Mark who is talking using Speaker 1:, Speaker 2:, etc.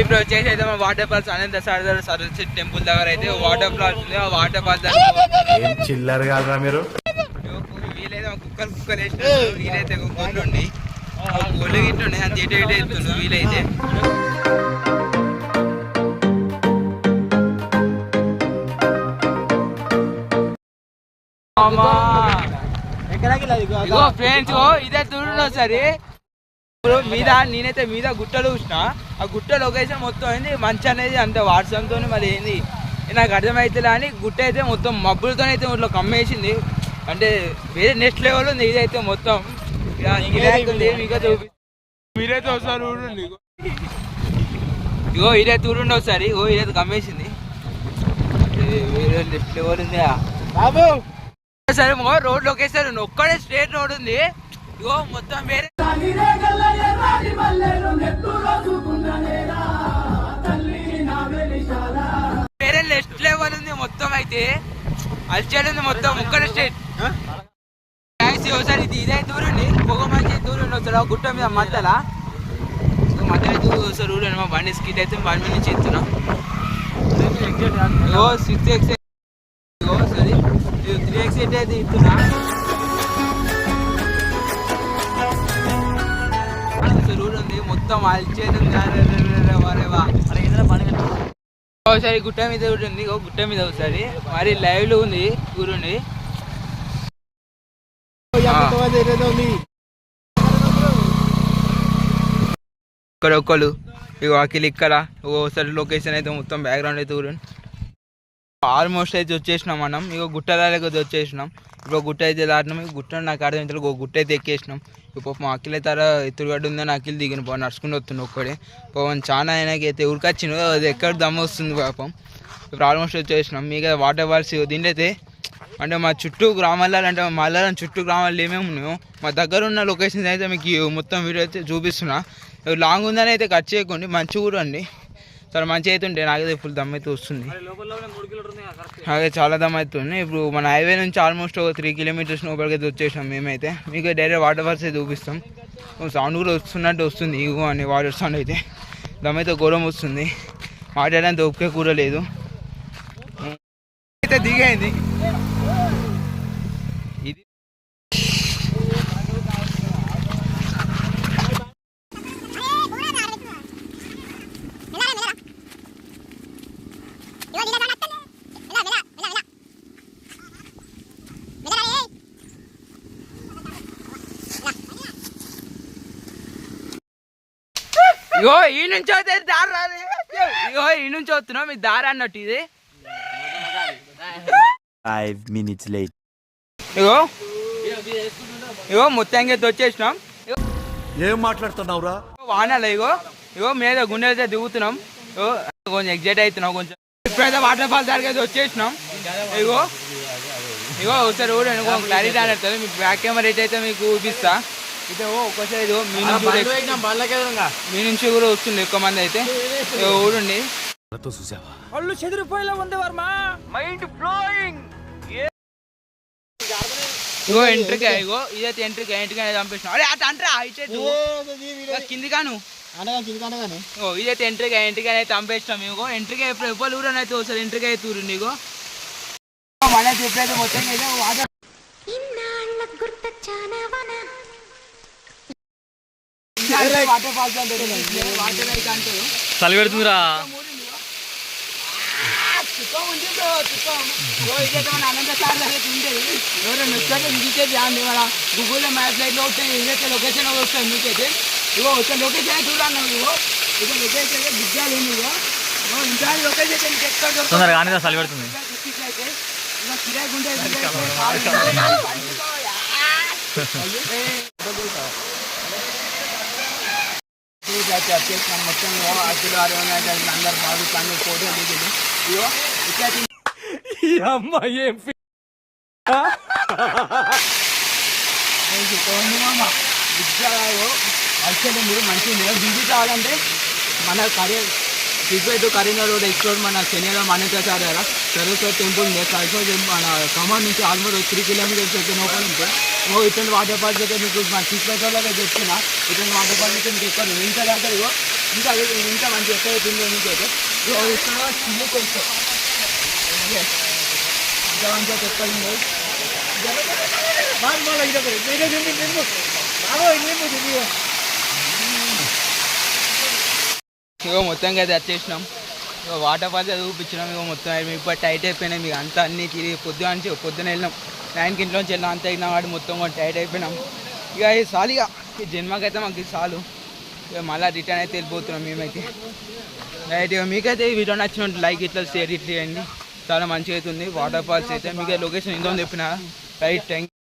Speaker 1: ఇప్పుడు వచ్చేసి అయితే మన వాటర్ ఫాల్స్ అనంత సరదారు సరస్వతి టెంపుల్ దగ్గర అయితే వాటర్ ఫాల్స్ ఉంది. ఆ వాటర్ ఫాల్స్ దగ్గర
Speaker 2: ఏం చిల్లర కాదురా మీరు?
Speaker 1: వీలైతే ఒక కుక్కలు కుక్కలు వేసినారు. వీలైతే ఒక గొల్లు ఉండి గొల్లు గిట్టుండే అంత ఇటు ఇటు వెళ్తుండ్రు వీలైతే. ఫ్రెండ్స్ ఇదే చూడండి సరే ఇప్పుడు మీద నేనైతే మీద గుట్టలు చూసిన. ఆ గుట్ట లొకేషన్ మొత్తం ఏంది? మంచి అనేది అంత వాట్సాప్తో మరి ఏంది? నాకు అర్థమైతే అని గుట్ట అయితే మొత్తం మబ్బులతో అయితే ఇట్లా కమ్మేసింది. అంటే వేరే నెక్స్ట్ లెవెల్ ఉంది ఇదైతే మొత్తం. మీరైతే ఒకసారి ఇగో. ఇగో ఇదే చూడండి ఒకసారి. ఇగో ఇదైతే కమ్మేసింది. ఇది వేరే నెక్స్ట్ లెవెల్ ఉంది బాబు! సరే రోడ్ లొకేషన్ ఒక్కడే స్ట్రేట్ రోడ్ ఉంది. ఇగో మొత్తం వేరే అయితే అల్చేడు మొత్తం ఒక్కడ స్టేట్ ఒకసారి ఇది ఇదే దూరండి. పొగ మంచి దూరం వస్తాడు గుట్ట మీద మధ్యలో. మధ్యలో దూరం మా బండి స్కిట్ అయితే బండి మీద నుంచి ఎత్తున్నా ఇగో సిక్స్ ఎక్స్ ఇగో సరే త్రీ ఎక్స్ ఎయిట్ అయితే ఇస్తున్నా. ఉంది మొత్తం అల్చేది ఉంది అరే రే రే రే వరే వా. ఒకసారి గుట్ట మీద ఒకటి ఉంది ఒక గుట్ట మీద ఒకసారి. మరి లైవ్లో ఉంది. ఊరుండి ఇక్కడ ఒక్కళ్ళు ఇక అఖిల్ ఇక్కడ. ఒకసారి లొకేషన్ అయితే మొత్తం బ్యాక్గ్రౌండ్ అయితే ఊరండి ఆల్మోస్ట్ అయితే వచ్చేసినాం మనం ఇక గుట్టలాగా వచ్చేసినాం. ఇప్పుడు గుట్ట అయితే దాటినాం. ఇక గుట్ట నాకు అర్థం ఒక గుట్ట అయితే ఎక్కేసినాం. ఇప్పుడు మా అఖిల్ అయితే అలా ఎత్తుగడ్డ ఉందని అఖిల్ దిగిన పో నడుచుకుంటూ వస్తుంది ఒక్కడే. పవన్ చాలా ఆయనకి అయితే ఉరికొచ్చిండు. అది ఎక్కడ దమ్ము వస్తుంది పాపం. ఇప్పుడు ఆల్మోస్ట్ వచ్చేసినాం. మీకు వాటర్ ఫాల్స్ దీంట్లో అయితే అంటే మా చుట్టూ గ్రామాలలో అంటే మా మల్లారం చుట్టూ గ్రామాలు ఏమేమి ఉన్నాయో మా దగ్గర ఉన్న లొకేషన్స్ అయితే మీకు మొత్తం వీడియో అయితే చూపిస్తున్నా. లాంగ్ ఉందని అయితే కట్ చేయకండి. మంచి కూడా అండి చాలా మంచి అయితే ఉంటే నాకైతే ఫుల్ దమ్ అయితే వస్తుంది. అదే చాలా దమ్ అవుతుంది ఇప్పుడు మన హైవే నుంచి ఆల్మోస్ట్ ఒక త్రీ కిలోమీటర్స్ లోపలికి అయితే వచ్చేసాం మేమైతే. మీకు డైరెక్ట్ వాటర్ ఫాల్స్ అయితే చూపిస్తాం. సౌండ్ కూడా వస్తున్నట్టు వస్తుంది. ఇగో అని వాటర్ సౌండ్ అయితే. దమ్ అయితే ఘోరం వస్తుంది. మాట్లాడడానికి ఒకే కూర లేదు. అయితే దిగైంది ఇది ఇగో ఈ నుంచి వస్తే దారి రాదు. ఇగో ఈ నుంచి వస్తున్నాం మీ దారి అన్నట్టు ఇది.
Speaker 2: ఫైవ్ మినిట్స్ లేట్
Speaker 1: ఇగో ఇగో మొత్తంగా అయితే వచ్చేసినాం
Speaker 2: ఏం మాట్లాడుతున్నావురా?
Speaker 1: వానాలు ఇగో. ఇగో మీద గుండె అయితే దిగుతున్నాం. ఇగో కొంచెం ఎగ్జైట్ అవుతున్నాం కొంచెం. ఇప్పుడైతే వాటర్ ఫాల్ దగ్గర అయితే వచ్చేసినాం. ఇగో ఇగో ఒకసారి కూడా ఇంకో క్లారిటీ అనేది మీకు బ్యాక్ కెమెరా అయితే మీకు చూపిస్తా. ఇదే ఓ ఒకసారి ఇదిగో మీ మీ నుంచి కూడా వస్తుంది ఎక్కువ మంది అయితే. ఊడండి చెదిరిపోయేలా ఉంది వర్మ. మైండ్ ఫ్లోయింగ్ ఇగో ఎంట్రీగా ఇగో ఇదైతే ఎంట్రీగా ఎంట్రీగా చంపేసిన. అరే అటు అంటారా ఇటు కింది కాను. ఓ ఇదైతే ఎంట్రీగా ఎంట్రీగా అయితే ఇగో ఎప్పుడు ఊరని ఊరు నీకు మన ఎప్పుడైతే మొత్తం వాటర్ అండి మన గూగుల్లో మ్యాప్ లైట్లో వస్తాయి ఏదైతే లొకేషన్ వస్తాయి మీకైతే ఇగో వచ్చే లొకేషన్ చూడన్నా ఇగో ఇక లొకేషన్ అయితే దిగ్గాలి ఇగో ఇగో ఇంకా లొకేషన్ అయితే మీకు ఎక్కడ
Speaker 3: కానీ చలి పెడుతుంది
Speaker 1: కిరాయి గుండె మొత్తం అందరు ఫోటో దిగింది ఇగో ఇట్లా యాక్చువల్లీ మీరు మంచిగా బిజీ కావాలంటే మన కరీ సిగ్గుపెట్టు కరీంనగర్ రోడ్ ఎక్స్ప్లోర్ మన శనివారం మన సార్ సరస్వతి టెంపుల్ ఉంది సరస్వతి టెంపుల్ మన ఖమ్మం నుంచి ఆల్మోస్ట్ త్రీ కిలోమీటర్స్ అయితే లోపల ఉంటే ఓ ఇటువంటి వాటర్ ఫాల్స్ అయితే మీకు మా తీసుకొచ్చేలాగా చెప్తున్నా ఇటువంటి వాటర్ ఫాల్స్ అయితే మీకు ఎక్కడ ఇంకా దాకా ఇంకా ఇంకా మంచి ఎక్కడ తిండి నుంచి అయితే ఇక్కడ చిన్న కొంచెం. ఇంకా మంచి అయితే ఎక్కడ ఉంది. బాగా బాగా ఇంకా ఇగో మొత్తం అయితే వచ్చేసినాం ఇక వాటర్ ఫాల్స్ చూపించినాం ఇక మొత్తం. ఇప్పుడు టైట్ అయిపోయినాయి. మీకు అంతా అన్ని తిరిగి పొద్దున నుంచి పొద్దున వెళ్ళినాం. నైన్కి ఇంట్లోంచి వెళ్ళినాం. అంతా అయినా వాడు మొత్తం కూడా టైట్ అయిపోయినాం. ఇక సాలు ఇక ఈ జన్మకైతే మాకు ఇది చాలు ఇక మళ్ళీ రిటర్న్ అయితే వెళ్ళిపోతున్నాం మేమైతే. రైట్ ఇక మీకైతే ఈ వీడియో నచ్చినట్టు లైక్ ఇట్లా షేర్ ఇట్లా చేయండి. చాలా మంచిగా అవుతుంది వాటర్ ఫాల్స్ అయితే. మీకు లొకేషన్ ఇందో చెప్పిన. Right thank